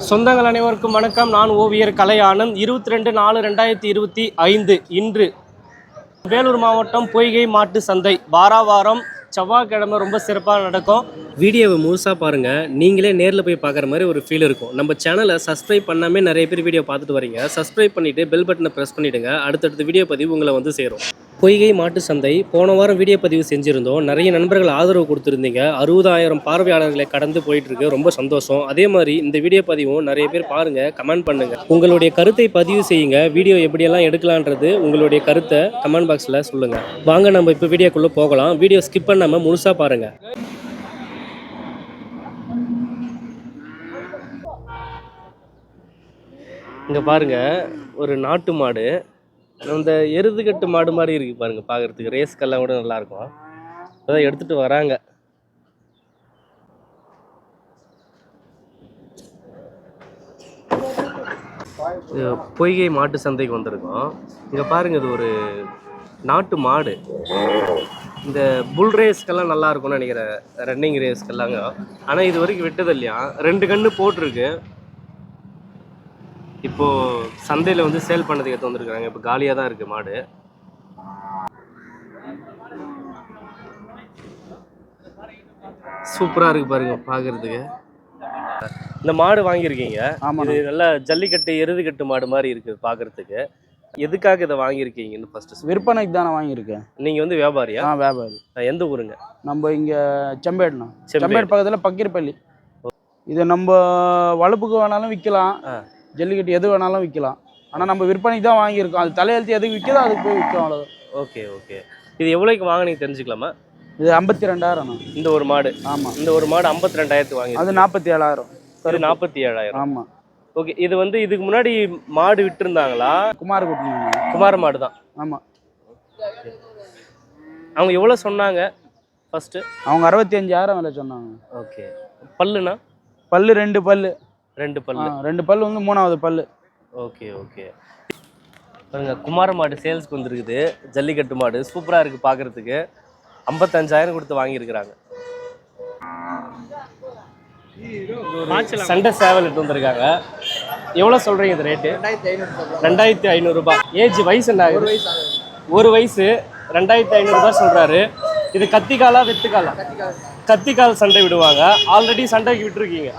சொந்தங்கள் அனைவருக்கும் வணக்கம். நான் ஓவியர் கலை ஆனந்த். இருபத்தி ரெண்டு நாலு ரெண்டாயிரத்தி இருபத்தி ஐந்து இன்று வேலூர் மாவட்டம் பொய்கை மாட்டு சந்தை. வாரா வாரம் செவ்வாய்க்கிழமை ரொம்ப சிறப்பாக நடக்கும். வீடியோவை முழுசாக பாருங்கள் நீங்களே நேரில் போய் பார்க்குற மாதிரி ஒரு ஃபீல் இருக்கும். நம்ம சேனலை சப்ஸ்கிரைப் பண்ணாமே நிறைய பேர் வீடியோ பார்த்துட்டு வரீங்க. சப்ஸ்கிரைப் பண்ணிவிட்டு பெல் பட்டனை ப்ரெஸ் பண்ணிவிடுங்க அடுத்தடுத்த வீடியோ பதிவு உங்களை வந்து சேரும். பொய்கை மாட்டு சந்தை. போன வாரம் வீடியோ பதிவு செஞ்சுருந்தோம். நிறைய நண்பர்கள் ஆதரவு கொடுத்துருந்தீங்க. அறுபதாயிரம் பார்வையாளர்களை கடந்து போயிட்டு இருக்கு ரொம்ப சந்தோஷம். அதே மாதிரி இந்த வீடியோ பதிவும் நிறைய பேர் பாருங்க கமெண்ட் பண்ணுங்க. உங்களுடைய கருத்தை பதிவு செய்யுங்க. வீடியோ எப்படியெல்லாம் எடுக்கலான்றது உங்களுடைய கருத்தை கமெண்ட் பாக்ஸில் சொல்லுங்க. வாங்க நம்ம இப்போ வீடியோக்குள்ளே போகலாம். வீடியோ ஸ்கிப் பண்ணாமல் முழுசாக பாருங்க. இங்கே பாருங்க ஒரு நாட்டு மாடு. அந்த எருதுகட்டு மாடு மாதிரி இருக்கு பாருங்க பார்க்கறதுக்கு ரேஸ்க்கெல்லாம் கூட நல்லா இருக்கும். அதான் எடுத்துட்டு வராங்க. பொய்கை மாட்டு சந்தைக்கு வந்திருக்கோம். இங்கே பாருங்க இது ஒரு நாட்டு மாடு. இந்த புல் ரேஸ்க்கெல்லாம் நல்லா இருக்கும்னு நினைக்கிறேன். ரன்னிங் ரேஸ்க்கெல்லாங்க ஆனால் இது வரைக்கும் விட்டது இல்லையா? ரெண்டு கன்று போட்டிருக்கு. இப்போ சந்தையில் வந்து சேல் பண்ணதுக்கு எடுத்து வந்திருக்காங்க இப்போ காலியாக தான் இருக்கு மாடு. சூப்பராக இருக்கு பாருங்க பார்க்கறதுக்கு இந்த மாடு வாங்கியிருக்கீங்க. இது நல்ல ஜல்லிக்கட்டு எருதுகட்டு மாடு மாதிரி இருக்கு பார்க்கறதுக்கு எதுக்காக இதை வாங்கியிருக்கீங்கன்னு ஃபர்ஸ்ட் விற்பனைக்கு தானே வாங்கியிருக்கேன். நீங்க வந்து வியாபாரியா? ஆ வியாபாரி. எந்த ஊருங்க? நம்ம இங்கே செம்பேடுண்ணா. செம்பேடு. பக்கத்தில் பக்கீர்பள்ளி இது நம்ம வளப்புக்கு வேணாலும் விற்கலாம். ஜல்லிக்கட்டு எது வேணாலும் விற்கலாம். ஆனால் நம்ம விற்பனைக்கு தான் வாங்கியிருக்கோம். அது தலையெழுத்து எதுக்கு விற்கிதோ அதுக்கு போய் விற்கும் அவ்வளோ ஓகே ஓகே. இது எவ்வளோக்கு வாங்கினீங்க தெரிஞ்சுக்கலாமா? இது ஐம்பத்தி ரெண்டாயிரம்ண்ணா இந்த ஒரு மாடு. ஆமாம் இந்த ஒரு மாடு ஐம்பத்தி ரெண்டாயிரத்து வாங்கி அது நாற்பத்தி ஏழாயிரம். இது நாற்பத்தி ஏழாயிரம். ஆமாம் ஓகே இது வந்து இதுக்கு முன்னாடி மாடு விட்டுருந்தாங்களா? குமார் குமார மாடு தான். ஆமாம் அவங்க எவ்வளோ சொன்னாங்க ஃபர்ஸ்ட் அவங்க அறுபத்தி அஞ்சாயிரம் விலை சொன்னாங்க. ஓகே. பல்லுனா பல்லு ரெண்டு பல்லு. ரெண்டு பல்லு. ரெண்டு பல்லு வந்து மூணாவது பல்லு. Okay okay. பாருங்க குமார மாடு சேல்ஸ்க்கு வந்திருக்குது. ஜல்லிக்கட்டு மாடு. சூப்பராக இருக்குது பார்க்குறதுக்கு ஐம்பத்தஞ்சாயிரம் கொடுத்து வாங்கியிருக்கிறாங்க. சண்டை சேவல் எடுத்து வந்திருக்காங்க. எவ்வளோ சொல்கிறீங்க இது ரேட்டு? ரெண்டாயிரத்தி ஐநூறுரூபா ஏஜ் வயசு என்ன ஒரு வயசு ரெண்டாயிரத்தி ஐநூறுரூபா சொல்கிறாரு இது கத்திக்காலா வெத்துக்காலா? கத்திக்கால் சண்டை விடுவாங்க. ஆல்ரெடி சண்டைக்கு விட்டுருக்கீங்க.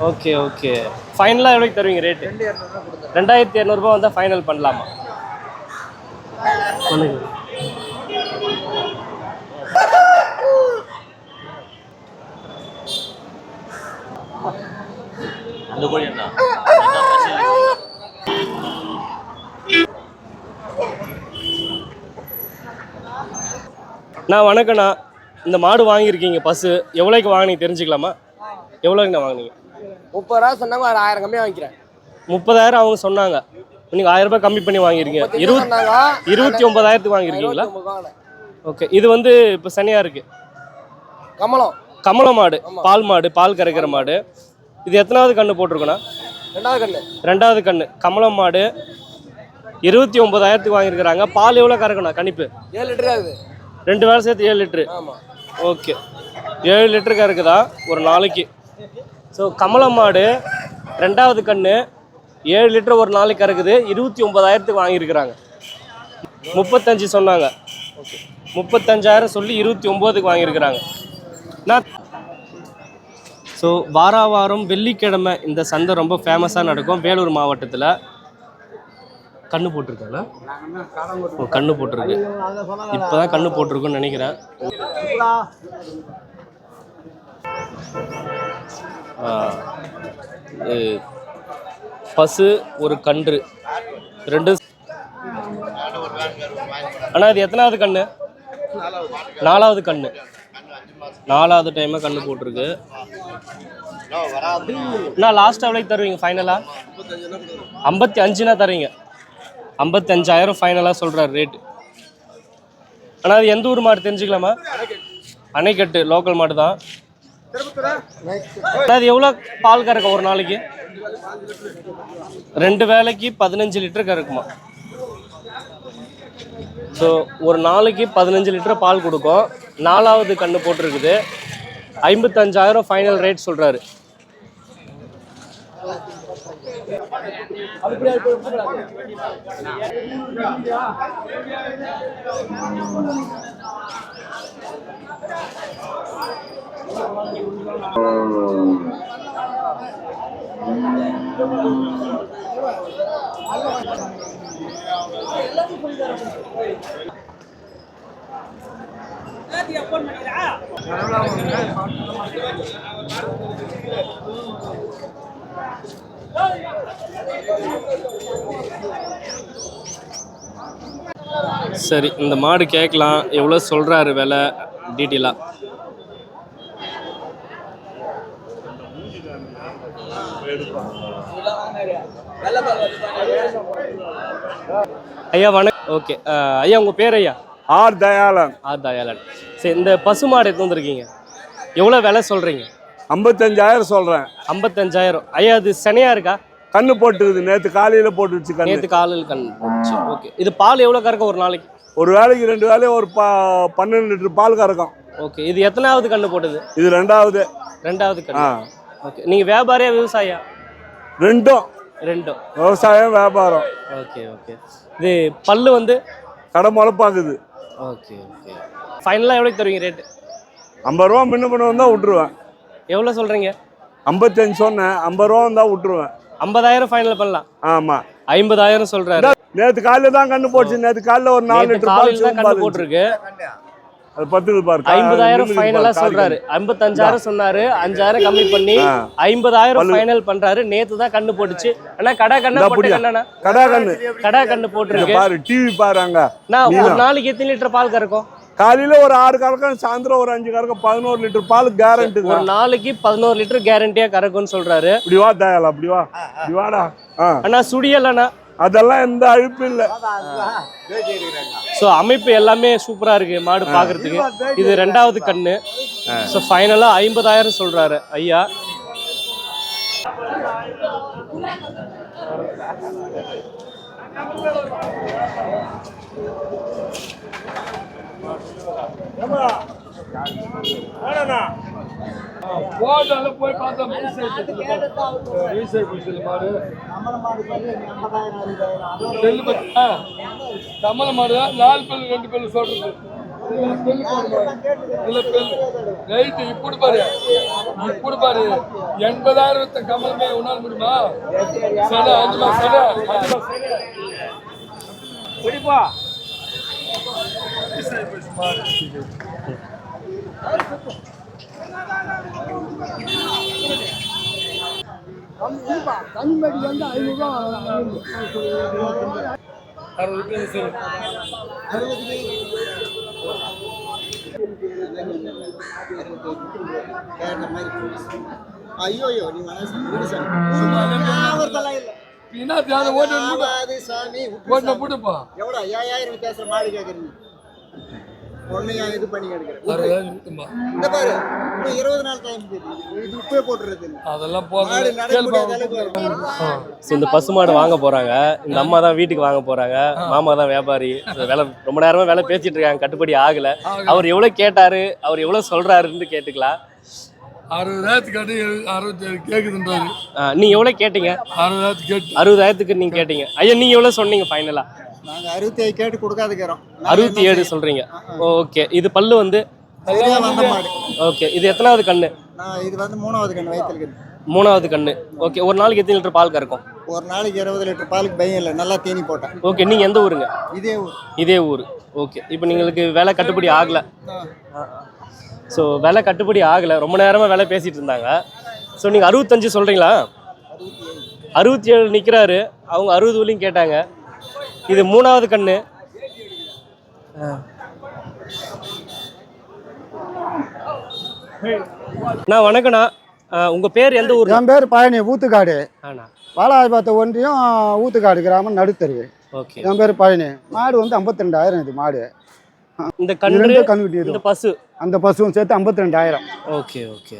Okay okay. ஃபைனலாக எவ்வளோக்கு தருவீங்க ரேட்டு ரெண்டாயிரத்தி இரநூறுபா வந்தால் ஃபைனல் பண்ணலாமா? பண்ணுங்க அந்த கோழி என்ன? நான் வணக்கண்ணா இந்த மாடு வாங்கியிருக்கீங்க பசு. எவ்வளோக்கு வாங்கினீங்க தெரிஞ்சுக்கலாமா? எவ்வளோக்குண்ணா வாங்கினீங்க? முப்பது ரூபா சொன்னாங்க ஒரு ஆயிரம் கம்மியாக வாங்கிக்கிறேன். முப்பதாயிரம் அவங்க சொன்னாங்க. நீங்கள் ஆயிரம் ரூபாய் கம்மி பண்ணி சொன்னாங்க. இருபத்தி ஒன்பதாயிரத்துக்கு இருபத்தி ஒன்பது வாங்கினேன். ஓகே இது வந்து இப்போ சனியாக இருக்குது கமலம். கமல மாடு பால் மாடு பால் கறக்கிற மாடு. இது எத்தனாவது கண்ணு போட்டிருக்கோண்ணா ரெண்டாவது கண்ணு. ரெண்டாவது கண்ணு. கமலம் மாடு. இருபத்தி ஒன்பதாயிரத்துக்கு வாங்கியிருக்கிறாங்க. பால் எவ்வளோ கறக்கணும் கணிப்பு? ஏழு லிட்டர் ஆகுது ரெண்டு வேலை சேர்த்து ஏழு லிட்ரு ஓகே. ஏழு லிட்டரு கறக்குதா? ஒரு நாளைக்கு. ஸோ கமலம் மாடு ரெண்டாவது கன்று ஏழு லிட்டர் ஒரு நாளைக்கு கறக்குது இருபத்தி ஒன்பதாயிரத்துக்கு வாங்கியிருக்கிறாங்க. முப்பத்தஞ்சு சொன்னாங்க. முப்பத்தஞ்சாயிரம் சொல்லி இருபத்தி ஒம்போதுக்கு வாங்கியிருக்கிறாங்க. நான் ஸோ வார வாரம் வெள்ளிக்கிழமை இந்த சந்தை ரொம்ப ஃபேமஸாக நடக்கும். வேலூர் மாவட்டத்தில் கண்ணு போட்டிருக்காங்க. கண்ணு போட்டிருக்கு. இப்போ தான் கண்ணு போட்டிருக்குன்னு நினைக்கிறேன். பசு ஒரு கன்று. ரெண்டு அண்ணா இது எத்தனாவது கண்ணு? நாலாவது கண்ணு. நாலாவது டைமாக கண்ணு போட்டிருக்கு. நான் லாஸ்ட் எவ்வளோக்கு தருவீங்க ஃபைனலாக ஐம்பத்தி அஞ்சுனா தருவீங்க ஐம்பத்தஞ்சாயிரம் ஃபைனலாக சொல்கிறார் ரேட்டு ஆனால் அது எந்த ஊர் மாடு தெரிஞ்சுக்கலாமா? அணைக்கட்டு லோக்கல் மாடு தான். அது எவ்வளோ பால் கறக்கும் ஒரு நாளைக்கு? ரெண்டு வேளைக்கு பதினஞ்சு லிட்டர் கறக்குமா? ஸோ ஒரு நாளைக்கு பதினஞ்சு லிட்டர் பால் கொடுக்கும். நாலாவது கண்ணு போட்டிருக்குது. ஐம்பத்தஞ்சாயிரம் ஃபைனல் ரேட் சொல்கிறாரு பண்ணிக்கிறா சரி இந்த மாடு கேட்கலாம். எவ்வளோ சொல்கிறாரு விலை? டீட்டெயிலாக ஐயா வணக்கம் ஓகே. ஐயா உங்கள் பேர் ஐயா? ஆர் தயாளன். ஆர் தயாளன். சரி இந்த பசு மாடு எடுத்து வந்திருக்கீங்க? எவ்வளோ விலை சொல்கிறீங்க ஐம்பத்தஞ்சாயிரம் சொல்கிறேன் ஐம்பத்தஞ்சாயிரம். ஐயா அது சனையா இருக்கா? கண்ணு போட்டுருக்குது நேற்று காலையில் போட்டுருச்சு கண்ணு. நேற்று காலையில் கண் போட்டுச்சு. ஓகே. இது பால் எவ்வளோ கறக்கும் ஒரு நாளைக்கு? ஒரு வேளைக்கு ரெண்டு வேலையும் ஒரு பா பன்னெண்டு லிட்டர் பால் கறக்கும். ஓகே. இது எத்தனாவது கண்ணு போட்டது? இது ரெண்டாவது. ரெண்டாவது ஆ. கண்ணு ஓகே. நீங்கள் வியாபாரியா விவசாயியா? ரெண்டும். ரெண்டும். விவசாயம் வியாபாரம். Okay okay. இது பல்லு வந்து? கடை முளைப்பாக்குது. Okay okay. ஃபைனலாக எவ்வளோ தருவீங்க ரேட்டு ஐம்பது ரூபா முன்ன பண்ண வந்தால் விட்டுருவேன். எவ்வளோ சொல்கிறீங்க? ஐம்பத்தஞ்சு சொன்னேன். ஐம்பது ரூபா வந்தால் விட்டுருவேன். ஐம்பதாயிரம் ஃபைனல் பண்ணலாம். ஆமாம் ஐம்பதாயிரம் சொல்கிறாரு நேற்று காலையில் தான் கண்ணு போட்டுச்சு நேற்று காலையில் ஒரு நாலு லிட்டர் பால் கண்ணு. போட்டிருக்கு. அது பத்துக்கு பாரு ஐம்பதாயிரம் ஃபைனலா சொல்றாரு. ஐம்பத்தஞ்சாயிரம் சொன்னாரு. அஞ்சாயிரம் கம்மி பண்ணி. ஐம்பதாயிரம். ஃபைனல் பண்றாரு. நேத்து தான் கண்ணு போட்டுச்சு. அண்ணா கடா கண்ணா போட்டு. கண்ணா கடா கண்ணு. கடா கண்ணு போட்டிருக்கு. பாரு டிவி பாரு அங்க. நான் ஒரு. நாளைக்கு எத்தனை லிட்டர் பால் கறக்கும்? காலையில ஒரு ஆறு கறக்கம் சாயந்தரம் ஒரு அஞ்சு கறக்கம் பதினோரு லிட்டர் பால் கேரண்டி ஒரு நாளைக்கு பதினோரு லிட்டர் கேரண்டியா கறக்கும்னு சொல்றாரு. இப்படி வா தயாளா அப்படி வா. இப்படி வாடா. அண்ணா சுடியல் அண்ணா அதெல்லாம் எந்த அழுப்பு இல்ல. ஸோ அமைப்பு எல்லாமே சூப்பரா இருக்கு மாடு பாக்குறதுக்கு. இது ரெண்டாவது கண்ணு. ஸோ ஃபைனலா ஐம்பதாயிரம் சொல்றாரு ஐயா. செல்லு பத்தா கமல மாடு தான் நாலு பல்லு ரெண்டு பல்லு சொல்றது ரைட்டு இப்படி பாரு. இப்படி பாரு. எண்பதாயிரத்தை கமலமே உணர முடியுமா? சரி அஞ்சுமா பிடிப்பா. அறுபது பேர் சரி ஐயோ ஐயோ நீ மனசு சாமி. ஓட்டு. போட்டுப்பா எவ்வளோ ஐயாயிரம் வித்தியாசம் மாடு கேட்குறீங்க? ஒன்னையும் இது பண்ணி எடுக்கிறேன். அறுபதாயிரம் விட்டுமா இந்த பாரு இன்னும் இருபது நாள் டைம் இது. இப்பவே போட்டுறது இல்லை. அதெல்லாம். ஸோ இந்த பசுமாடு வாங்க போறாங்க. இந்த அம்மா தான் வீட்டுக்கு வாங்க போறாங்க. மாமா தான் வியாபாரி. வேலை ரொம்ப நேரமா வேலை பேசிட்டு இருக்காங்க. கட்டுப்படி ஆகல. அவர் எவ்வளவு கேட்டாரு? அவர் எவ்வளவு சொல்றாருன்னு கேட்டுக்கலாம். அறுபதாயிரத்துக்கு அடி அறுபத்தி ஏழு கேக்குதுன்றாரு. ஆ, நீங்க எவ்வளவு கேட்டீங்க? அறுபதாயிரத்துக்கு அறுபதாயிரத்துக்கு நீங்க கேட்டீங்க. ஐயா நீங்க எவ்வளவு சொன்னீங்க ஃபைனலா நாங்க அறுபத்தி ஏழு கேட்டு கொடுக்காதுக்கிறோம். அறுபத்தி ஏழு சொல்றீங்க. ஓகே. இது பல்லு வந்து ஓகே. இது எத்தனாவது கண்ணு? நான் இது வந்து மூணாவது கண் வயிற்றுல மூணாவது கண்ணு. ஓகே. ஒரு நாளைக்கு எத்தனை லிட்டர் பால் கறக்கும்? ஒரு நாளைக்கு இருபது லிட்டர் பாலுக்கு பயம் இல்லை. நல்லா தீனி போட்டேன். ஓகே. நீங்க எந்த ஊருங்க? இதே ஊர். இதே ஊர். ஓகே. இப்போ நீங்களுக்கு வேலை கட்டுப்படி ஆகல. ஸோ விலை கட்டுப்படி ஆகலை. ரொம்ப நேரமாக விலை பேசிட்டு இருந்தாங்க. ஸோ நீங்கள் அறுபத்தஞ்சு சொல்கிறீங்களா அறுபத்தி ஏழு நிற்கிறாரு அவங்க அறுபது வரையும் கேட்டாங்க. இது மூணாவது கண்ணு. அண்ணா வணக்கண்ணா உங்கள் பேர் எந்த ஊர் என் பேர் பழனி ஊத்துக்காடு. ஆண்ணா வாலாஜபாத்த ஒன்றியம் ஊத்துக்காடு கிராமம் நடுத்தருவு. ஓகே. என் பேர் பழனி மாடு வந்து ஐம்பத்தி ரெண்டாயிரம் இது மாடு. இந்த கன்று கண்ணுக்குட்டி இந்த பசு. அந்த பசுவும் சேர்த்து ஐம்பத்தி ரெண்டாயிரம் ஓகே ஓகே.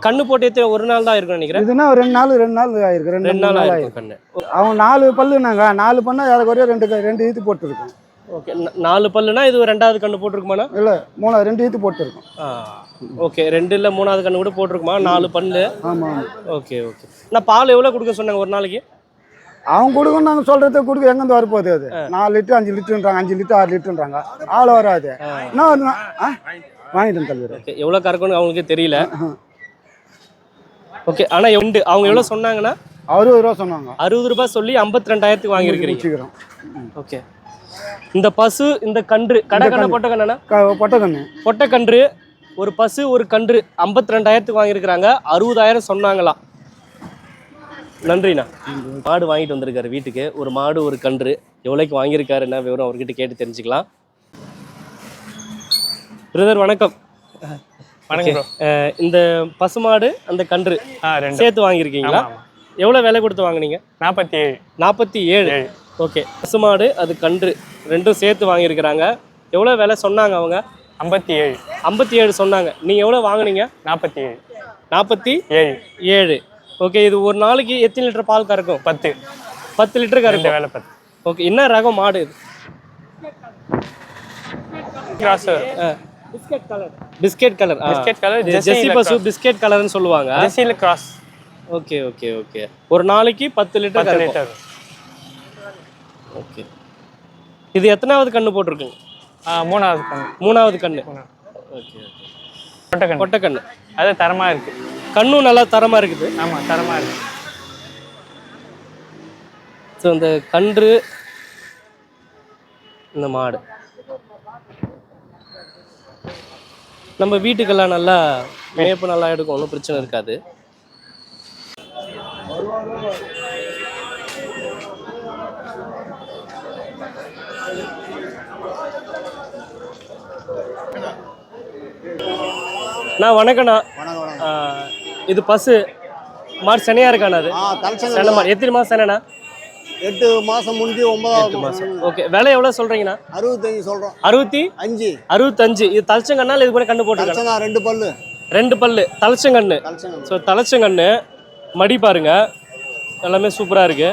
கண்ணு போட்டு ஒரு நாள் தான் இருக்கும்னு நினைக்கிறேன்? இதுனா ஒரு ரெண்டு நாள் ரெண்டு நாள் ஆயிருக்கு. ரெண்டு ரெண்டு நாள் ஆயிருக்கு கண்ணு. அவன் நாலு பல்லுனாங்க. நாலு பண்ணா ஏறக்குறைய ரெண்டு க- ரெண்டு இது போட்டுருக்கோம். ஓகே நாலு பல்லுனா இது ஒரு ரெண்டாவது கண்ணு போட்டிருக்குமாண்ணா? இல்லை மூணு ரெண்டு ஈத்து போட்டுருக்கோம். ஓகே. ரெண்டு இல்லை மூணாவது கண்ணு கூட போட்டிருக்குமா? நாலு பல்லு. ஆமாம் ஓகே ஓகே. நான் பால் எவ்வளோ கொடுக்க சொன்னாங்க ஒரு நாளைக்கு? அவங்க கொடுக்கும் நாங்கள் சொல்கிறத கொடுக்க எங்கேருந்து வரப்போகுது அது? நாலு லிட்டர் அஞ்சு லிட்டருன்றாங்க அஞ்சு லிட்டர் ஆறு லிட்டருன்றாங்க. ஆள் வராது? ஆ. வாங்கிட்டேன் தலைவர் எவ்வளோ கறக்கணும் அவங்களுக்கே தெரியல. ஓகே ஆனால் உண்டு அவங்க எவ்வளோ சொன்னாங்கன்னா? அறுபது ரூபா சொன்னாங்க. அறுபது ரூபாய் சொல்லி ஐம்பத்தி ரெண்டாயிரத்துக்கு வாங்கியிருக்கிறீங்க ஓகே. இந்த பசு இந்த கன்று கடை கண்ணை பொட்டை கண்ணா பொட்டை கண்ணு. பொட்டை கன்று ஒரு பசு ஒரு கன்று ஐம்பத்தி ரெண்டாயிரத்துக்கு வாங்கியிருக்கிறாங்க. அறுபதாயிரம் சொன்னாங்களாம். நன்றிண்ணா. மாடு வாங்கிட்டு வந்திருக்காரு வீட்டுக்கு. ஒரு மாடு ஒரு கன்று. எவ்வளோக்கு வாங்கியிருக்காரு என்ன விவரம் அவர்கிட்ட கேட்டு தெரிஞ்சுக்கலாம். பிரதர் வணக்கம். வணக்கம் இந்த பசுமாடு அந்த கன்று சேர்த்து வாங்கியிருக்கீங்களா? எவ்வளோ விலை கொடுத்து வாங்குனீங்க? நாற்பத்தி ஏழு நாற்பத்தி ஏழு. ஓகே. பசுமாடு அது கன்று. ரெண்டும் சேர்த்து வாங்கியிருக்கிறாங்க. எவ்வளோ விலை சொன்னாங்க அவங்க? ஐம்பத்தி ஏழு ஐம்பத்தி ஏழு சொன்னாங்க. நீங்கள் எவ்வளோ வாங்குனீங்க? நாற்பத்தி ஏழு நாற்பத்தி ஏழு. ஏழு. ஓகே இது ஒரு நாளைக்கு எத்தனை லிட்டர் பால் கறக்கும்? பத்து. பத்து லிட்டர் கறக்கும்? வேலை பத்து. ஓகே என்ன ரகம் மாடு இது? Cross biscuit colour biscuit colour biscuit colour jersey பசு பிஸ்கெட் கலர்னு சொல்லுவாங்க. ஜெர்சியில் கிராஸ் ஓகே ஓகே ஓகே ஒரு நாளைக்கு பத்து லிட்டர் பத்து லிட்டர் ஓகே இது எத்தனாவது கண்ணு போட்டிருக்குங்க? மூணாவது கண்ணு. மூணாவது கண்ணு. ஓகே ஓகே கொட்டை கொட்டை கண்ணு. அது தரமாக இருக்கு. கண்ணும் நல்லா தரமாக இருக்குது. ஆமாம் தரமாக இருக்கு. ஸோ இந்த கன்று இந்த மாடு. நம்ம வீட்டுக்கெல்லாம் நல்லா மேய்ப்பு நல்லா எடுக்கும் ஒன்றும் பிரச்சனை இருக்காது. நான் வணக்கண்ணா இது பசு மாடு சனையா இருக்காண்ணா அது? ஆ தலைச்சங்க சென மாடு. எத்தனை மாதம் செனைண்ணா எட்டு மாசம் முடிஞ்சு ஒன்பதாவது மாசம். ஓகே விலை எவ்வளோ சொல்கிறீங்கண்ணா அறுபத்தஞ்சு சொல்றோம். அறுபத்தி அஞ்சு. அறுபத்தஞ்சு. இது தலைச்சங்கண்ணால் இது கூட கண்டு போட்டுருக்கேன்? தலைச்சங்கா ரெண்டு பல்லு. ரெண்டு பல்லு. தலைச்சங்கண்ணு. தலைச்சங்க ஸோ தலைச்சங்கண்ணு மடி பாருங்க. எல்லாமே சூப்பராக இருக்கு.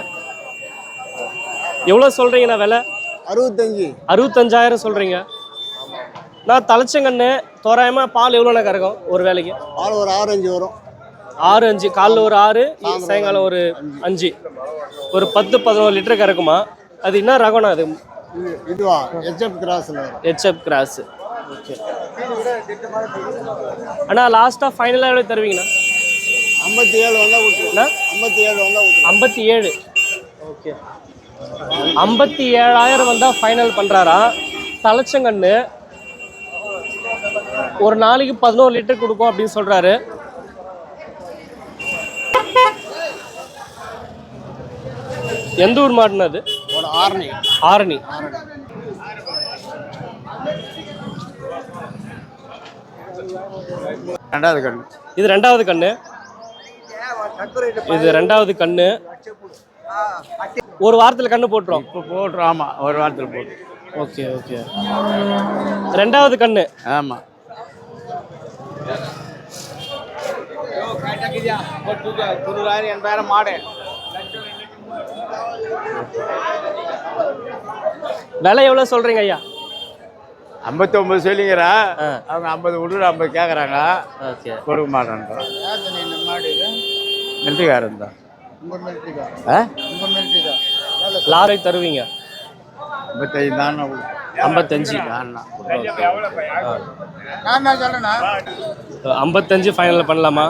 எவ்வளோ சொல்கிறீங்கண்ணா விலை? அறுபத்தஞ்சு. அறுபத்தஞ்சாயிரம் சொல்கிறீங்க நான் தலைச்சங்கண்ணு தோராயமாக பால் எவ்வளோண்ணா கறக்கும் ஒரு வேலைக்கு பால் ஒரு ஆறு அஞ்சு வரும். ஆறு அஞ்சு. காலைல ஒரு ஆறு சாயங்காலம் ஒரு அஞ்சு. ஒரு பத்து பதினோரு லிட்டர் கறக்குமா? அது என்ன ரகம்ண்ணா அது? இது இதுவா ஹெச்எப் கிராஸ்ல ஹெச்எப் கிராஸ் ஓகே அண்ணா லாஸ்ட்டாக ஃபைனலாக எவ்வளோ தருவீங்கண்ணா? ஐம்பத்தி ஏழு வந்தா விட்டுருவோம் அண்ணா? ஐம்பத்தி ஏழு வந்தா விட்டுருவோம் ஐம்பத்தி ஏழு ஓகே ஐம்பத்தி ஏழாயிரம் வந்தால் ஃபைனல் பண்ணுறாரா தலைச்சங்கண்ணு ஒரு நாளைக்கு பதினோரு லிட்டர் கொடுக்கும் அப்படின்னு சொல்கிறாரு எந்த ஊர் மாடுன்னு அது? ஒரு ஆரணி. ஆரணி. ரெண்டாவது கண்ணு. இது ரெண்டாவது கண்ணு. இது ரெண்டாவது கண்ணு. ஒரு வாரத்தில் கண்ணு போட்டுரும். இப்போ போட்டுரும் ஆமாம் ஒரு வாரத்தில் போட்டு ஓகே ஓகே. ரெண்டாவது கண்ணு. ஆமாம் எண்பதாயிரம் மாடு. விலை எவ்வளோ சொல்கிறீங்க ஐயா? ஐம்பத்தி ஒன்பது சொல்லிங்கிறா ஆ. அவங்க ஐம்பது விட்டு ஐம்பது கேட்குறாங்க கொடுக்க மாட்டேன்றோம் மிலிட்ரிக்காரன். தான் ஆ லாரி தருவீங்க? ஐம்பத்தைந்து தான் ஐம்பத்தஞ்சு. நான் ஐம்பத்தஞ்சு ஃபைனல் பண்ணலாமா?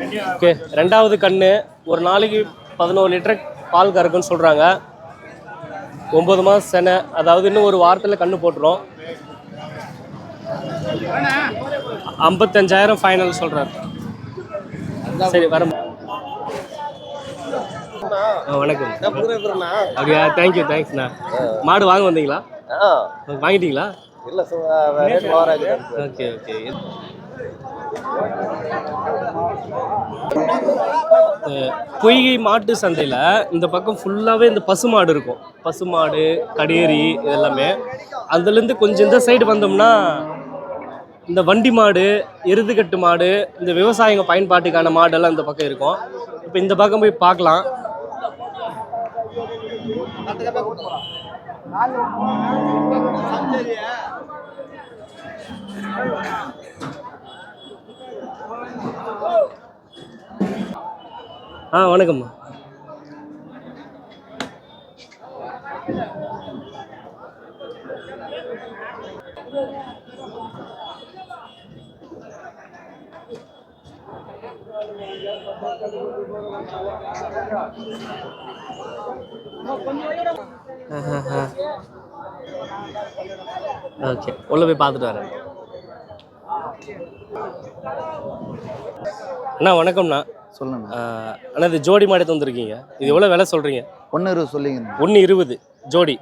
ஓகே ரெண்டாவது கண்ணு ஒரு நாளைக்கு பதினோரு லிட்டர் பால் கறக்குன்னு சொல்கிறாங்க ஒம்பது மாதம் செனை அதாவது இன்னும் ஒரு வாரத்தில் கண்ணு போட்டுரும். ஐம்பத்தஞ்சாயிரம் ஃபைனல் சொல்கிறாரு சரி வர வணக்கம். அப்படியா தேங்க்யூ தேங்க்ஸ்ண்ணா மாடு வாங்க வந்தீங்களா? வாங்கிட்டீங்களா? ஓகே ஓகே அஹ் பொய்கை மாட்டு சந்தையில் இந்த பக்கம் ஃபுல்லாகவே இந்த பசுமாடு இருக்கும். பசுமாடு கடேரி இது எல்லாமே அதுலேருந்து கொஞ்சம் இந்த சைடு வந்தோம்னா இந்த வண்டி மாடு எருதுகட்டு மாடு இந்த விவசாயிங்க பயன்பாட்டுக்கான மாடெல்லாம் இந்த பக்கம் இருக்கும். இப்போ இந்த பக்கம் போய் பார்க்கலாம். ஆ வணக்கம்மா. ஓகே உள்ள போய் பார்த்துட்டு வரேன். அண்ணா வணக்கம்ண்ணா. சொல்லுங்க அண்ணா இது ஜோடி மாடு எடுத்து வந்திருக்கீங்க இது எவ்வளோ விலை சொல்கிறீங்க ஒன்று இருபது சொல்லிங்க ஒன்று இருபது. ஜோடி.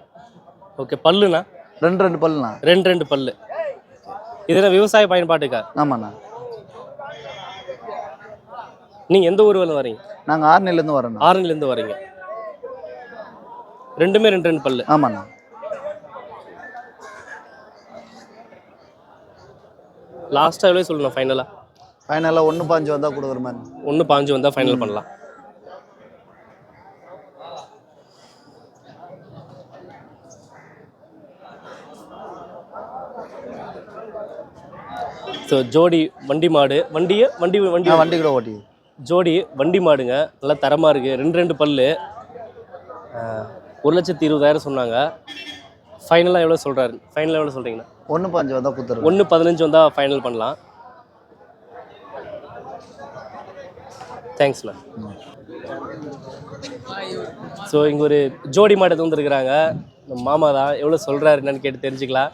ஓகே பல்லுண்ணா? ரெண்டு ரெண்டு பல்லுண்ணா. ரெண்டு ரெண்டு பல்லு. இதுனா விவசாய பயன்பாட்டுக்கா? ஆமாண்ணா நீங்கள் எந்த ஊர்ல வரீங்க? நாங்கள் ஆர்னிலேருந்து வரோண்ணா ஆரணிலேருந்து வரீங்க. ரெண்டுமே ரெண்டு ரெண்டு பல்லு. ஆமாண்ணா லாஸ்ட்டாக எவ்வளோ சொல்லணும் ஃபைனலாக ஃபைனலாக ஒன்று பாஞ்சு வந்தால் கொடுக்குற மாதிரி. ஒன்று பாஞ்சு வந்தால் ஃபைனல் பண்ணலாம். ஸோ ஜோடி வண்டி மாடு வண்டியை வண்டி வண்டி வண்டி கூட ஓட்டி ஜோடி வண்டி மாடுங்க. நல்லா தரமாக இருக்குது ரெண்டு ரெண்டு பல்லு. ஆஹ், ஒரு லட்சத்தி இருபதாயிரம் சொன்னாங்க. ஃபைனலாக எவ்வளோ சொல்கிறாரு ஃபைனலாக எவ்வளோ சொல்கிறீங்கண்ணா ஒன்று பாஞ்சு வந்தால் கொடுத்துருவோம் ஒன்று பதினஞ்சு வந்தால் ஃபைனல் பண்ணலாம். தேங்க்ஸ்ண்ணா ஸோ இங்கே ஒரு ஜோடி மாடு நம்ம மாமா தான். எவ்வளோ சொல்கிறாரு என்னன்னு கேட்டு தெரிஞ்சுக்கலாம்.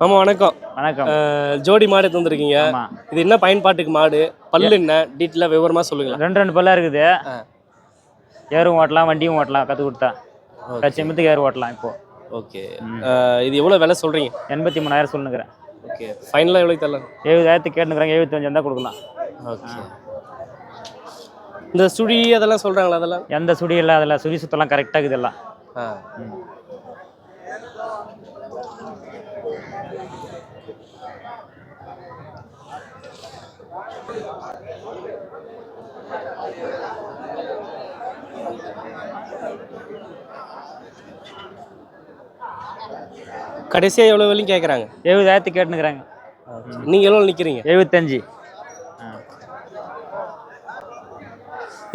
மாமா வணக்கம். வணக்கம். ஜோடி மாடு ஆமா. இது என்ன பயன்பாட்டுக்கு மாடு? பல்லு என்ன? டீட்டெயிலாக விவரமாக சொல்லுங்களேன். ரெண்டு ரெண்டு பல்லா இருக்குது. ஆ. ஏரும் ஓட்டலாம் வண்டியும் ஓட்டலாம் கற்றுக் கொடுத்தா. லட்சமத்துக்கு ஏர் ஓட்டலாம் இப்போ. ஓகே இது எவ்வளோ விலை சொல்கிறீங்க எண்பத்தி மூணாயிரம் சொல்லுங்கிறேன் ஓகே. ஃபைனலாக எவ்வளோ தரலாம் எழுபதாயிரத்துக்கு கேட்டுக்கிறாங்க எழுபத்தஞ்சு வந்தால் கொடுக்கலாம். ஓகே. இந்த சுழி அதெல்லாம் சொல்கிறாங்களா அதெல்லாம்? எந்த சுடி இல்லை அதில் சுடி சுத்தலாம் கரெக்டாக இருக்குது எல்லாம். ஆ. கடைசியாக எவ்வளோ வரையும் கேட்குறாங்க எழுபதாயிரத்துக்கு கேட்டுக்கிறாங்க நீங்கள் எவ்வளோ நிற்கிறீங்க எழுபத்தஞ்சி.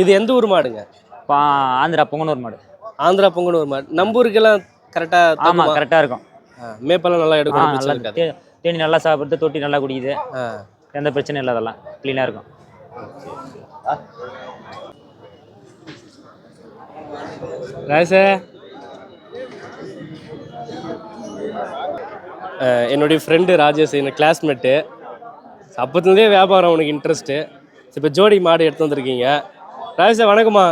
இது எந்த ஊர் மாடுங்க? பா ஆந்திரா பொங்கனூர் மாடு. ஆந்திரா பொங்கல் மாடு. நம்ம ஊருக்கெல்லாம் கரெக்டாக ஆமாம் கரெக்டாக இருக்கும். மேப்பெல்லாம் நல்லா எடுக்கும் நல்லா தேனி நல்லா சாப்பிடுது தொட்டி நல்லா குடிக்குது. எந்த பிரச்சனையும் இல்லை அதெல்லாம் க்ளீனாக இருக்கும். ராசே என்னுடைய ஃப்ரெண்டு ராஜேஷ் என்ன கிளாஸ்மேட்டு அப்பத்துலேருந்தே வியாபாரம் உனக்கு இன்ட்ரெஸ்ட்டு இப்போ ஜோடி மாடு எடுத்து வந்திருக்கீங்க. ராஜேஷ் வணக்கம்மா.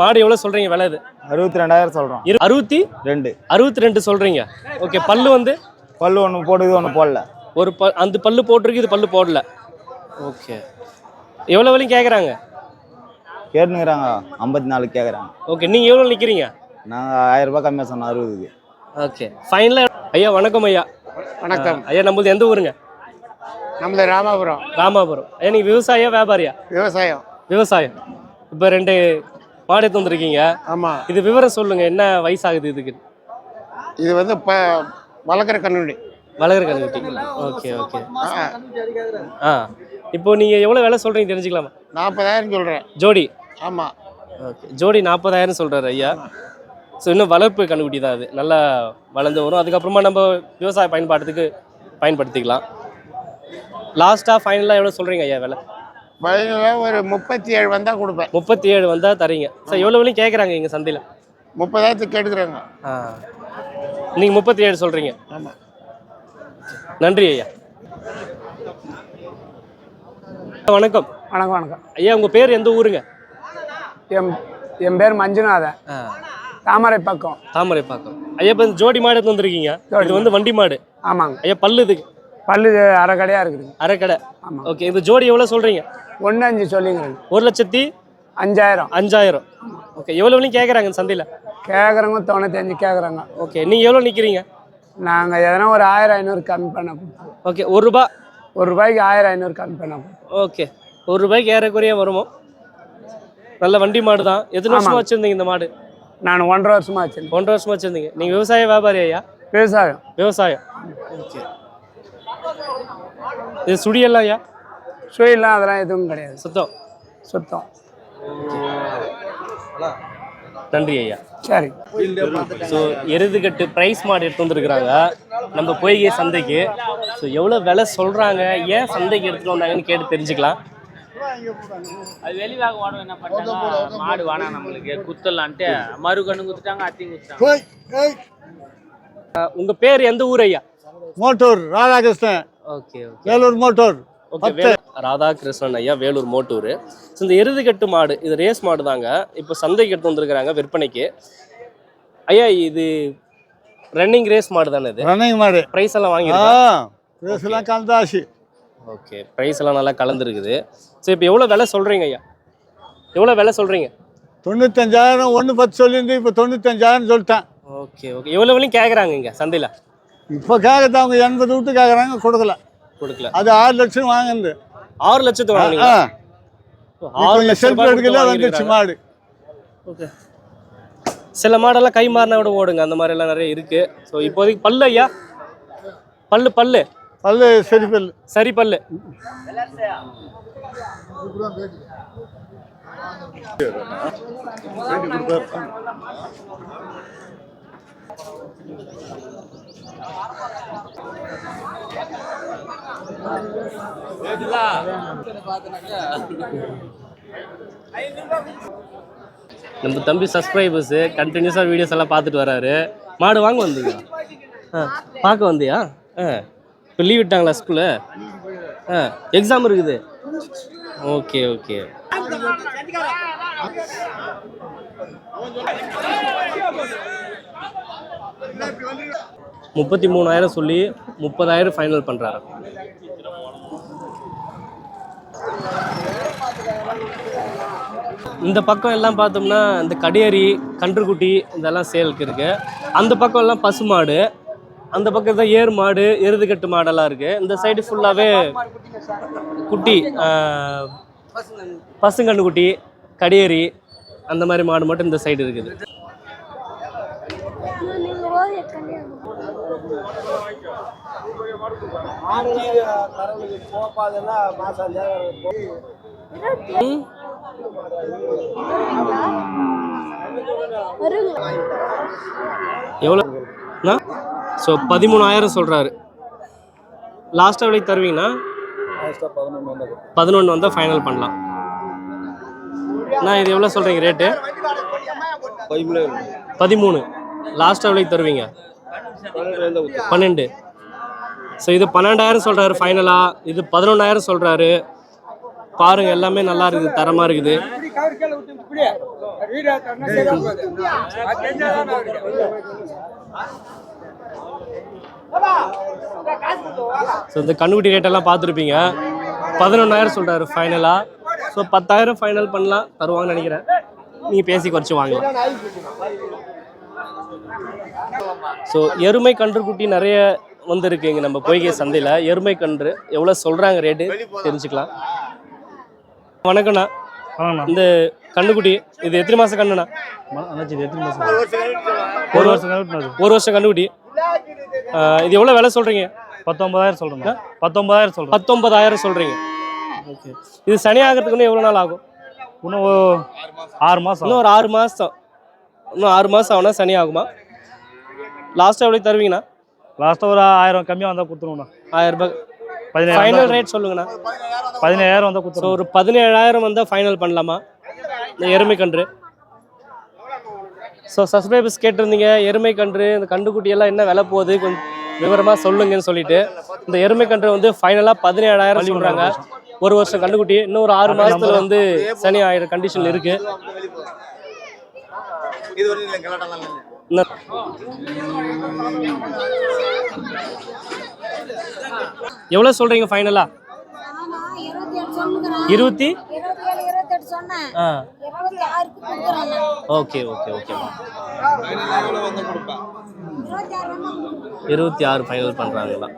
மாடு எவ்வளோ சொல்கிறீங்க விலை இது. அறுபத்தி ரெண்டாயிரம் சொல்கிறோம் இரு அறுபத்தி? ரெண்டு. அறுபத்தி ரெண்டு சொல்கிறீங்க ஓகே பல்லு வந்து? பல்லு ஒன்று போடுது ஒன்று போடல. ஒரு ப அந்த பல்லு போட்டிருக்கு இது பல்லு போடல. ஓகே எவ்வளோ வரையும் கேட்குறாங்க கேட்டுனுக்குறாங்க. ஐம்பத்தி நாலு கேட்குறாங்க ஓகே நீங்கள் எவ்வளோ நிற்கிறீங்க நாங்கள் ஆயிரம் ரூபாய் கம்மியாக சொன்னோம் அறுபதுக்கு. ஓகே ஃபைனலாக ஐயா வணக்கம் ஐயா. வணக்கம். ஐயா நம்மளது எந்த ஊருங்க? நம்மளது ராமாபுரம். ராமாபுரம். ஐயா நீங்கள் விவசாயியா வியாபாரியா? விவசாயம். விவசாயம். இப்போ ரெண்டு மாடு எடுத்து வந்திருக்கீங்க. ஆமாம் இது விவரம் சொல்லுங்க என்ன வயசாகுது இதுக்கு? இது வந்து இப்போ வளர்க்குற கண்ணுடி வளர்கிற கணுக்குட்டி ஓகே ஓகே. ஆ. இப்போ நீங்கள் எவ்வளோ விலை சொல்கிறீங்க தெரிஞ்சுக்கலாமா? நாற்பதாயிரம் சொல்கிறேன் ஜோடி? ஆமாம் ஓகே. ஜோடி நாற்பதாயிரம் சொல்கிறாரு ஐயா. ஸோ இன்னும் வளர்ப்பு கணுக்குட்டி தான் அது. நல்லா வளர்ந்து வரும். அதுக்கப்புறமா நம்ம விவசாய பயன்பாட்டுக்கு பயன்படுத்திக்கலாம். லாஸ்ட்டாக ஃபைனலாக எவ்வளோ சொல்கிறீங்க ஐயா விலை? பதினில் ஒரு முப்பத்தி ஏழு வந்தால் கொடுப்பேன். முப்பத்தி ஏழு வந்தால் தரீங்க. சார் எவ்வளோ வரையும் கேட்குறாங்க எங்கள் சந்தையில்? முப்பதாயிரத்துக்கு கேட்டுக்கிறாங்க. ஆ. நீங்கள் முப்பத்தி ஏழு சொல்கிறீங்க ஆமாம் நன்றி ஐயா. வணக்கம். வணக்கம் வணக்கம். ஐயா உங்கள் பேர் எந்த ஊருங்க? என் என் பேர் மஞ்சுநாதன். தாமரை பக்கம். தாமரை பாக்கம். ஐயா இப்போ இந்த ஜோடி மாடு எடுத்து வந்திருக்கீங்க. இது வந்து வண்டி மாடு. ஆமாங்க. ஐயா பல்லு இதுக்கு பல்லு அரை கடையாக இருக்குதுங்க அரைக்கடை. ஆமாம் ஓகே இந்த ஜோடி எவ்வளோ சொல்கிறீங்க ஒன்று அஞ்சு சொல்லிங்கிறேங்க ஒரு லட்சத்தி அஞ்சாயிரம். அஞ்சாயிரம். ஓகே எவ்வளோ கேட்குறாங்க சந்தையில்? கேட்குறவங்க தொண்ணூத்தஞ்சு கேட்குறாங்க ஓகே நீங்கள் எவ்வளோ நிற்கிறீங்க நாங்கள் எதனா ஒரு ஆயிரம் ஐநூறு கம்மி பண்ண ஓகே ஒரு ரூபா? ஒரு ரூபாய்க்கு ஆயிரம் ஐநூறு கம்மி பண்ண ஓகே ஒரு ரூபாய்க்கு ஏறக்குறைய வருமோ? நல்ல வண்டி மாடு தான். எத்தனை வருஷமா. வச்சுருந்தீங்க இந்த மாடு? நான் ஒன்றரை வருஷமா வச்சிருந்தேன். ஒன்றரை வருஷமா வச்சிருந்தீங்க. நீங்க விவசாய வியாபாரி ஐயா? விவசாயம். விவசாயம். இது சுடியெல்லாம் ஐயா? சுயலாம் அதெல்லாம் எதுவும் கிடையாது. சுத்தம். சுத்தம். நன்றி ஐயா. சரி. ஸோ எருதுகட்டு ப்ரைஸ் மாடு எடுத்து வந்திருக்கிறாங்க. நம்ம பொய்கை சந்தைக்கு. ஸோ எவ்வளோ விலை சொல்கிறாங்க ஏன் சந்தைக்கு எடுத்துகிட்டு வந்தாங்கன்னு கேட்டு தெரிஞ்சுக்கலாம். அது வெளிவாக ஓடம் என்ன பண்ணிட்டாங்க மாடு வேணாம் நம்மளுக்கு குத்தலான்ட்டு மறு கண்ணு குத்துட்டாங்க அத்தையும் குத்துட்டாங்க. உங்கள் பேர் எந்த ஊர் ஐயா? மோட்டூர் ராதாகிருஷ்ணன். Okay okay. வேலூர் மோட்டூர். ராதாகிருஷ்ணன் ஐயா வேலூர் மோட்டூர். இந்த எருதுகட்டு மாடு இது ரேஸ் மாடு தாங்க. இப்போ சந்தைக்கு எடுத்து வந்திருக்கிறாங்க விற்பனைக்கு. ஐயா இது ரன்னிங் ரேஸ் மாடு தானே இது? ரன்னிங் மாடு. ப்ரைஸ் எல்லாம் பேசலாம் கலந்தாச்சு. ஓகே ப்ரைஸ் எல்லாம் நல்லா கலந்துருக்குது. ஸோ இப்போ எவ்வளோ விலை சொல்கிறீங்க ஐயா? எவ்வளோ விலை சொல்கிறீங்க தொண்ணூத்தஞ்சாயிரம் ஒன்று பத்து சொல்லியிருந்து இப்போ தொண்ணூத்தஞ்சாயிரம் சொல்லிட்டேன். Okay okay. எவ்வளோ விலையும் கேட்குறாங்க இங்கே சந்தையில்? இப்போ கேட்கறது அவங்க எண்பது விட்டு கேட்குறாங்க கொடுக்கல. கொடுக்கல. அது ஆறு லட்சம் வாங்குது. ஆறு லட்சத்து ஆ வாங்குனீங்க ஆறு லட்சம் செல்ஃப் எடுக்கல வந்துச்சு. மாடு. ஓகே. சில மாடெல்லாம் கை மாறினா கூட ஓடுங்க அந்த மாதிரி எல்லாம் நிறைய இருக்கு. ஸோ இப்போதைக்கு பல்லு ஐயா? பல்லு பல்லு. பல்லு சரி பல்லு. சரி பல்லு. நம்ம தம்பி சப்ஸ்கிரைபர்ஸு கண்டினியூஸாக வீடியோஸ் எல்லாம் பார்த்துட்டு வராரு. மாடு வாங்க வந்தீங்க ஆ பார்க்க வந்தியா? ஆ. இப்போ லீவ் விட்டாங்களா ஸ்கூலில் ஆ எக்ஸாம் இருக்குது. ஓகே ஓகே முப்பத்தி மூணாயிரம் சொல்லி முப்பதாயிரம் ஃபைனல் பண்ணுறாரு இந்த பக்கம் எல்லாம் பார்த்தோம்னா இந்த கடியரி கன்றுக்குட்டி இதெல்லாம் சேலுக்கு இருக்குது அந்த பக்கம் எல்லாம் பசுமாடு. அந்த பக்கம் தான் ஏர் மாடு எருதுகட்டு மாடெல்லாம் இருக்கு. இந்த சைடு ஃபுல்லாகவே குட்டி பசுங்கன்று குட்டி கடியேரி அந்த மாதிரி மாடு மட்டும் இந்த சைடு இருக்குது. எவ்வளோ ஸோ பதிமூணாயிரம் சொல்கிறாரு லாஸ்ட்டாக விலைக்கு தருவீங்கன்னா? பதினொன்று வந்தால் ஃபைனல் பண்ணலாம். நான் இது எவ்வளோ சொல்கிறீங்க ரேட்டு பதிமூணு. லாஸ்ட்டாக விலைக்கு தருவீங்க? பன்னெண்டு. ஸோ இது பன்னெண்டாயிரம் சொல்கிறாரு ஃபைனலாக இது பதினொன்றாயிரம் சொல்கிறாரு பாருங்க எல்லாமே நல்லா இருக்குது தரமாக இருக்குது. ஸோ இந்த கண்ணுக்குட்டி ரேட்டெல்லாம் பார்த்துருப்பீங்க. பதினொன்றாயிரம் சொல்கிறாரு ஃபைனலாக ஸோ பத்தாயிரம் ஃபைனல் பண்ணலாம் தருவாங்கன்னு நினைக்கிறேன். நீங்கள் பேசி குறைச்சி வாங்கலாம். ஸோ எருமை கன்றுக்குட்டி நிறைய வந்திருக்கு இங்கே நம்ம பொய்கை சந்தையில். எருமை கன்று எவ்வளோ சொல்கிறாங்க ரேட்டு தெரிஞ்சுக்கலாம். வணக்கண்ணா இந்த கண்ணுக்குட்டி இது எத்தனை மாதம் கண்ணுண்ணா? எத்தனை மாதம் ஒரு வருஷம் ஒரு வருஷம் கண்ணுக்குட்டி. இது எவ்வளோ விலை சொல்கிறீங்க பத்தொன்பதாயிரம் சொல்கிறேங்க பத்தொன்பதாயிரம் சொல்கிறேன் பத்தொன்பதாயிரம் சொல்கிறீங்க ஓகே. இது சனி ஆகிறதுக்கு இன்னும் எவ்வளோ நாள் ஆகும்? இன்னும் ஆறு மாதம் இன்னும் ஒரு ஆறு மாதம் இன்னும் ஆறு மாதம் ஆகுனா சனி ஆகுமா? லாஸ்ட்டாக எவ்வளோ தருவீங்கண்ணா? லாஸ்ட்டாக ஒரு ஆயிரம் கம்மியாக வந்தால் கொடுத்துருவோண்ணா ஆயிரம் ரூபாய். ஃபைனல் ரேட் சொல்லுங்கண்ணா. பதினேழாயிரம் வந்தால் கொடுத்துருவோம் ஒரு பதினேழாயிரம் வந்தால் ஃபைனல் பண்ணலாமா? இந்த எருமை கன்று. ஸோ சப்ஸ்கிரைபர்ஸ் கேட்டிருந்தீங்க எருமை கன்று இந்த கண்டுக்குட்டி எல்லாம் என்ன விலை போகுது? கொஞ்சம் விவரமாக சொல்லுங்கன்னு சொல்லிட்டு. இந்த எருமை கன்று வந்து ஃபைனலாக பதினேழாயிரம் சொல்கிறாங்க ஒரு வருஷம் கண்டுக்குட்டி இன்னும் ஒரு ஆறு மாசத்துல வந்து சனி ஆயிரம் கண்டிஷன் இருக்கு. இன்னும் எவ்வளோ சொல்றீங்க ஃபைனலா இருபத்தி எட்டு சொன்னுக்கிறேன் இருபத்தி இருபத்தி ஏழு இருபத்தெட்டு சொன்னேன் ஆ இருபத்தி கொடுக்குறேன் ஓகே ஓகே ஓகேம்மா இருபத்தி ஆறு இருபத்தி ஃபைனல் இருபத்தி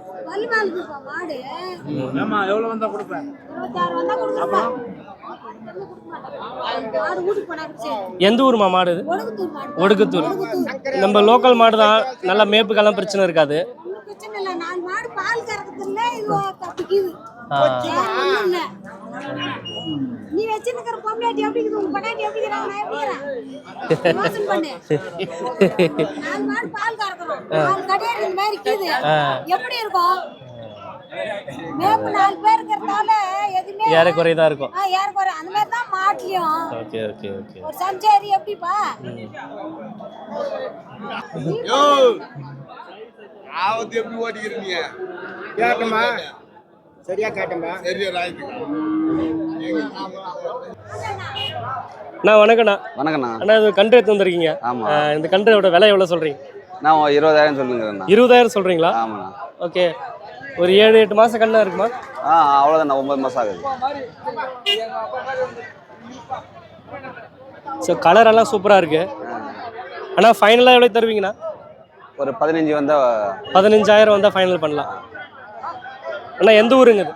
சரி. எந்த ஊருமா மாடு இது? ஒடுக்குத்தூர் மாடு. ஒடுக்குத்தூர் நம்ம லோக்கல் மாடு தான். நல்லா மேப்புக்கெல்லாம் பிரச்சனை இருக்காது. நாலு நீ வச்சிருக்கிற பொம்மையாட்டி எப்படி இருக்குது? உங்க பொண்டாட்டி எப்படி நான் இருக்கிறேன்? யோசனை பண்ணு. நாலு மாடு பால் கறக்குறோம். இந்த மாதிரி இருக்குது. எப்படி இருக்கும்? மேப்பு நாலு பேர் இருக்கிறதால எதுவுமே ஏறக்குறைய தான் இருக்கும். ஏறக்குறை அந்த மாதிரி தான் மாட்டுலயும். Okay okay okay. ஒரு சம்சாரி எப்படிப்பா? ஆவத்து எப்படி ஓட்டிக்கிறீங்க? கேட்டமா சரியா அண்ணா வணக்கண்ணா வணக்கண்ணா அண்ணா இது கன்று எடுத்து வந்திருக்கீங்க. ஆமா. இந்த கன்றோட விலை எவ்வளோ சொல்றீங்க? நான் இருபதாயிரம் சொல்லுங்கண்ணா. இருபதாயிரம் சொல்றீங்களா? ஆமாண்ணா. ஓகே. ஒரு ஏழு எட்டு மாசம் கண்ணா இருக்குமா? ஆ அவ்வளோதாண்ணா ஒன்பது மாதம் ஆகுது. ஸோ கலர் எல்லாம் சூப்பரா இருக்கு. அண்ணா ஃபைனலாக எவ்வளோ தருவீங்கண்ணா? ஒரு பதினஞ்சு வந்தா பதினஞ்சாயிரம் வந்தால் ஃபைனல் பண்ணலாம். அண்ணா எந்த ஊருங்க இது?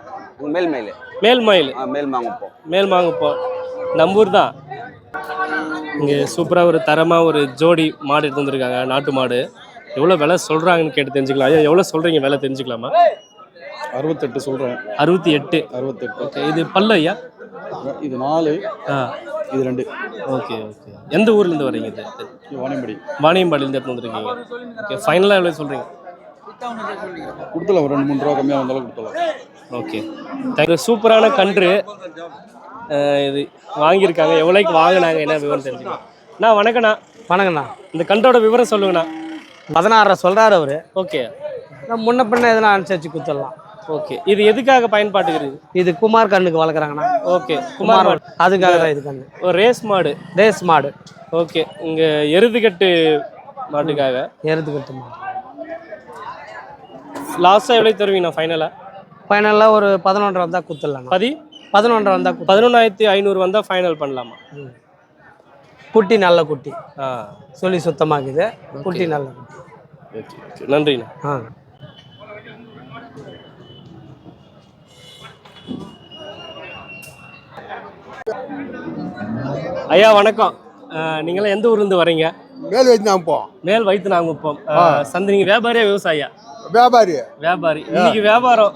மேல் மேல் மேல் மயில் ஆ மேல் மாங்கப்போம் மேல் மாங்குப்போ நம்ம ஊர் தான் இங்கே சூப்பராக ஒரு தரமாக ஒரு ஜோடி மாடு எடுத்து வந்திருக்காங்க நாட்டு மாடு. எவ்வளோ விலை சொல்கிறாங்கன்னு கேட்டு தெரிஞ்சுக்கலாம்? ஐயா எவ்வளோ சொல்கிறீங்க விலை தெரிஞ்சுக்கலாமா? அறுபத்தெட்டு சொல்கிறேன் அறுபத்தி எட்டு அறுபத்தெட்டு. ஓகே இது பல்லு ஐயா? இது நாலு ஆ. இது ரெண்டு. Okay okay. எந்த ஊர்லேருந்து வரீங்க இது? வாணியம்படி. வாணியம்பாடியிலேருந்து எடுத்து வந்திருக்கீங்க. ஓகே ஃபைனலாக எவ்வளோ சொல்கிறீங்க கொடுத்தலாம் ஒரு ரெண்டு மூணு ரூபா கம்மியாக வந்தாலும் கொடுத்தலாம் ஓகே. சூப்பரான கன்று. இது வாங்கியிருக்காங்க. எவ்வளோக்கு வாங்கினாங்க என்ன விவரம் தெரிஞ்சுக்கலாம் அண்ணா வணக்கண்ணா வணக்கண்ணா இந்த கன்றோட விவரம் சொல்லுங்கண்ணா. பதினாறு சொல்றாரு அவரு. ஓகே. நான் முன்ன பின்ன எதனா அனுசரிச்சு குத்துடலாம் ஓகே. இது எதுக்காக பயன்பாட்டுக்கு இருக்குது இது குமார் கண்ணுக்கு வளர்க்குறாங்கண்ணா. ஓகே. குமார் அதுக்காக தான் இது கண்ணு ஒரு ரேஸ் மாடு. ரேஸ் மாடு. ஓகே. இங்கே எருதுகட்டு மாட்டுக்காக. எருது கட்டு மாடு. லாஸ்ட்டாக எவ்வளோ தருவீங்கண்ணா ஃபைனலாக ஃபைனலாக ஒரு பதினொன்றரை வந்தால் குத்துடலாம் பதி? பதினொன்றரை வந்தால் பதினொன்றாயிரத்தி ஐநூறு வந்தால் ஃபைனல் பண்ணலாமா? குட்டி நல்ல குட்டி. ஆ. சொல்லி சுத்தமாக்குது. குட்டி நல்ல குட்டி. நன்றிண்ணா. ஆ. ஐயா வணக்கம். நீங்களாம் எந்த ஊர்லேருந்து வரீங்க? மேல் நான் போ மேல் வைத்து நாங்கள் வைப்போம் சந்தை நீங்கள் வியாபாரியா விவசாயியா? வியாபாரி. வியாபாரி. இன்னைக்கு வியாபாரம்.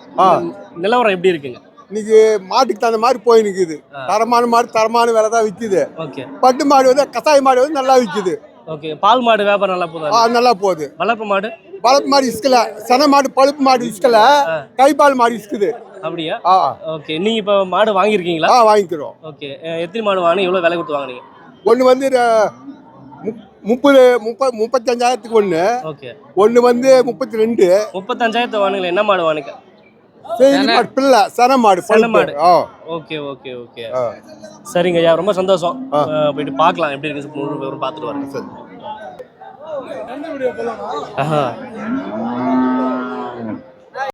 நிலவரம் எப்படி இருக்குங்க? இன்னைக்கு மாட்டுக்கு தகுந்த மாதிரி போய் நிக்குது. தரமான மாடு தரமான விலை தான் விக்குது. ஓகே. பட்டு மாடு வந்து கசாய மாடு வந்து நல்லா விக்குது. ஓகே. பால் மாடு வியாபாரம் நல்லா ஆ, நல்லா போகுது. வளர்ப்பு மாடு? பழுப்பு மாடு இஸ்கல சன மாடு பழுப்பு மாடு இஸ்கல கைப்பால் மாடு இஸ்குது அப்படியா? ஓகே. நீங்க இப்போ மாடு வாங்கியிருக்கீங்களா? ஆ வாங்கிக்கிறோம். ஓகே. எத்தனை மாடு வாங்கி எவ்வளோ விலை கொடுத்து வாங்குனீங்க? ஒன்று வந்து முப்பது முப்பது முப்பத்தஞ்சாயிரத்துக்கு ஒன்று ஓகே. ஒன்று வந்து முப்பத்தி ரெண்டு முப்பத்தஞ்சாயிரத்து வாங்குங்களா என்ன மாடு மாடு பிள்ளை சன மாடு சன. மாடு. ஆ. Okay okay okay. ஆ. சரிங்க ஐயா ரொம்ப சந்தோஷம். போயிட்டு பார்க்கலாம் எப்படி இருக்கு முழு விவரம் பார்த்துட்டு வரேன். ஆஹா.